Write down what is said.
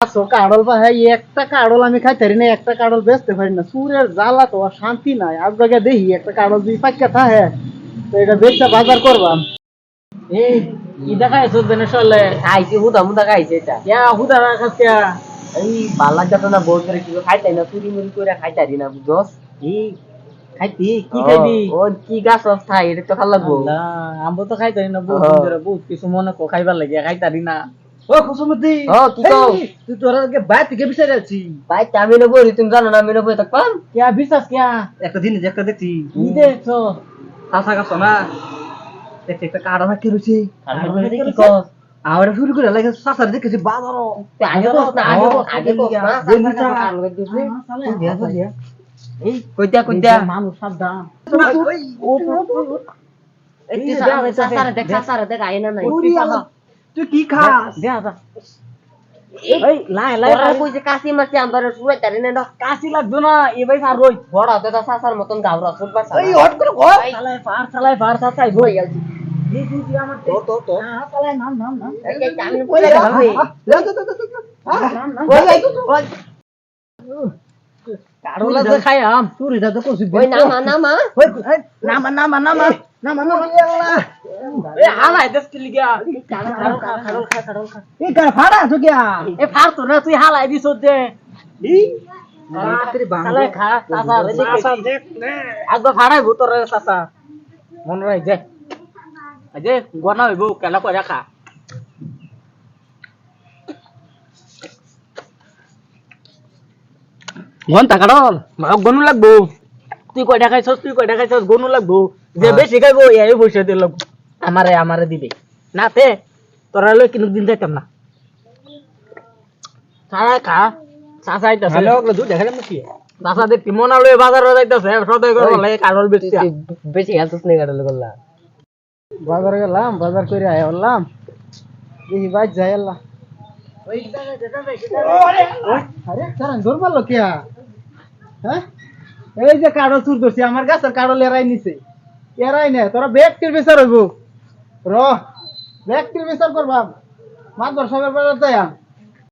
আছো কাড়ল ভাই একটা কাড়ল আমি খাইতে পারি না একটা কাড়ল বেচতে পারি না। সুরের জ্বালা তো শান্তি নাই। আজ জায়গায় দেখি একটা কাড়ল পাক্কা থাকে তো এটা বেচতে বাজার করবাম এই কি দেখায় চলে খাইছি হুদা মুদা খাইছে এটা। ইয়া হুদা রাখাস কিয়া এই বালা যত না করে কি খাইতাই না চুরি মুড়ি করে খাইতারি না বুঝছস কি খাইতি কি খাইবি ও কি গাছ খাই এটা তো খাল লাগবো। আমবো তো খাইতে পারি না বহুত হ্যাঁ। দিন ধরে বহুত কিছু মনে কো খাইবার লাগে খাইতারি না। ও কুসুমতি ও, কি কও? এই, তুই তোর আগে বাইরে থেকে বিচারে আছি ভাই আমি নেব তুমি জানো না আমি নেব থাকবাম কিয়া বিশ্বাস কিয়া একটা জিনিস একটা দেখছি কি দেখছ কাঁচা কাঁচা না দেখছি একটা কাড়া রাখতে রয়েছে কি শুরু করে লাগে সাসার দেখেছি বাজারও আগে বস না আগে বস আগে বস না দেন নিচা। দিয়া দিয়া এই কইতা কইতা মানুষ সাবধান এই সাসারে দেখ সাসারে দেখ আয় না নাই তুই কি খাস দিয়া যা এই এই লাই লাই ওরা কইছে কাশি মাছি আমার শুয়ে তারি না কাশি লাগতো না এ ভাই আর রই বড় দাদা সাসার মতন গাওরা ফুটবার এই হট করে ঘর চালাই পার চালাই পার চালাই হই গেছে এই তুই তুই আমার তো তো তো হ্যাঁ চালাই নাম নাম নাম এই যে আমি কইলা ভাবি নাম নাম ওই এই ওই কারোলা যে খাই আম চুরিটা তো করছি ওই নামা নামা ওই নামা নামা নামা নামা নামা এ হালাই দেখ কি লিগা খাড়ল খা খাড়ল খা খাড়ল খা এ কার ফাড়া তো কিয়া এ ফাড় তো না তুই হালাই দিছ দে ই আগবা ফাড়াই ভূতর চাচা মন রাই দে আজে গনা হইব কেলা কইরা খা মাক গনু লাগবো তুই কয়টা খাইছস তুই কয়টা খাইছস গনু লাগবো যে বেশি খাইবো এই পয়সা দিয়ে লাগবো আমারে আমারে দিবে। না তে তোরা লই কিনুক দিন যাইতাম না। সারা খা চাচা আইতাছে হ্যালো ওগুলো দুধ দেখালাম নাকি? চাচা দেখি মনা লই বাজারে যাইতাছে সদাই করে লাগে কারল বেচছি বেশি হেলথ নেই গাড়ল গল্লা? বাজারে গেলাম বাজার করে আয় বললাম দেখি বাইক যাই আল্লাহ। হ্যাঁ? এই যে কাড়ল চুর করছি আমার গাছের কাড়ল এরাই নিছে। এরাই নে তোরা ব্যক্তির বিচার হইব। র ব্যক্তির বিচার করবা মাদর সবের বাজার যাই